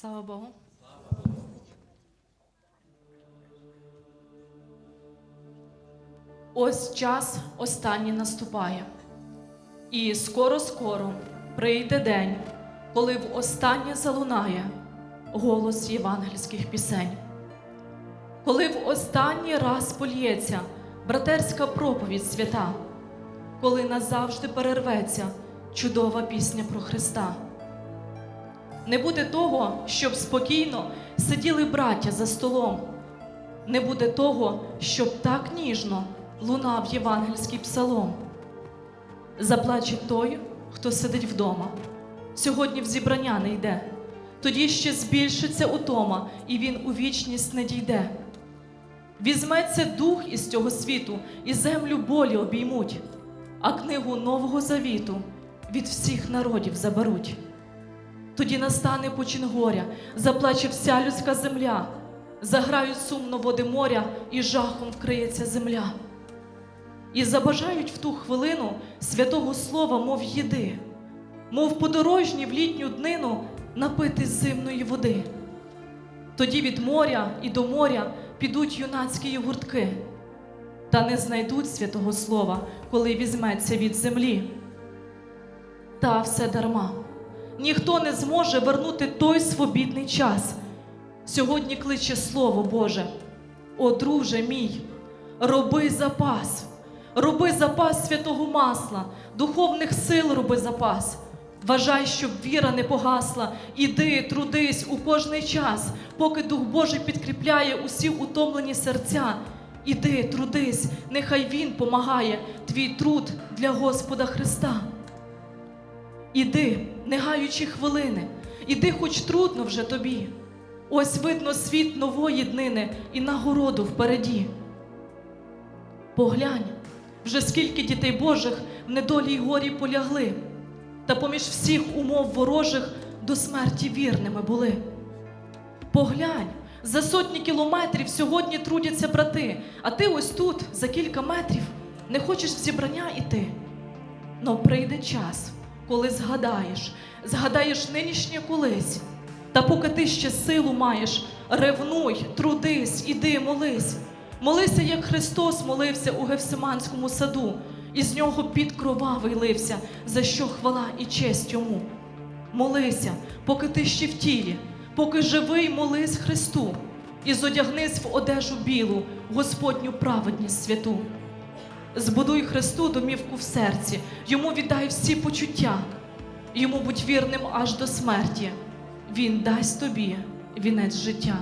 Слава Богу. Ось час останній наступає. І скоро-скоро прийде день, коли в останнє залунає голос євангельських пісень. Коли в останній раз польється братерська проповідь свята, коли назавжди перерветься чудова пісня про Христа. Не буде того, щоб спокійно сиділи браття за столом. Не буде того, щоб так ніжно лунав євангельський псалом. Заплаче той, хто сидить вдома. Сьогодні в зібрання не йде. Тоді ще збільшиться утома, і він у вічність не дійде. Візьметься дух із цього світу, і землю болі обіймуть, а книгу Нового Завіту від всіх народів заберуть. Тоді настане почин горя, заплаче вся людська земля, заграють сумно води моря, і жахом вкриється земля. І забажають в ту хвилину святого слова, мов їди, мов подорожні в літню днину напитись зимної води. Тоді від моря і до моря підуть юнацькі гуртки, та не знайдуть святого слова, коли візьметься від землі. Та все дарма. Ніхто не зможе вернути той свобідний час. Сьогодні кличе Слово Боже. О, друже мій, роби запас, роби запас святого масла, духовних сил роби запас. Вважай, щоб віра не погасла. Іди, трудись у кожний час, поки Дух Божий підкріпляє усі утомлені серця. Іди, трудись, нехай Він помагає, твій труд для Господа Христа. Іди, не гаючи хвилини, іди, хоч трудно вже тобі. Ось видно світ нової днини і нагороду впереді. Поглянь, вже скільки дітей Божих в недолі й горі полягли, та поміж всіх умов ворожих до смерті вірними були. Поглянь, за сотні кілометрів сьогодні трудяться брати, а ти ось тут, за кілька метрів, не хочеш в зібрання іти. Но прийде час, коли згадаєш, згадаєш нинішнє колись. Та поки ти ще силу маєш, ревнуй, трудись, іди, молись. Молися, як Христос молився у Гевсиманському саду, і з нього під кровавий лився, за що хвала і честь йому. Молися, поки ти ще в тілі, поки живий, молись Христу, і зодягнись в одежу білу, Господню праведність святу. Збудуй Христу домівку в серці, йому віддай всі почуття, йому будь вірним аж до смерті. Він дасть тобі вінець життя.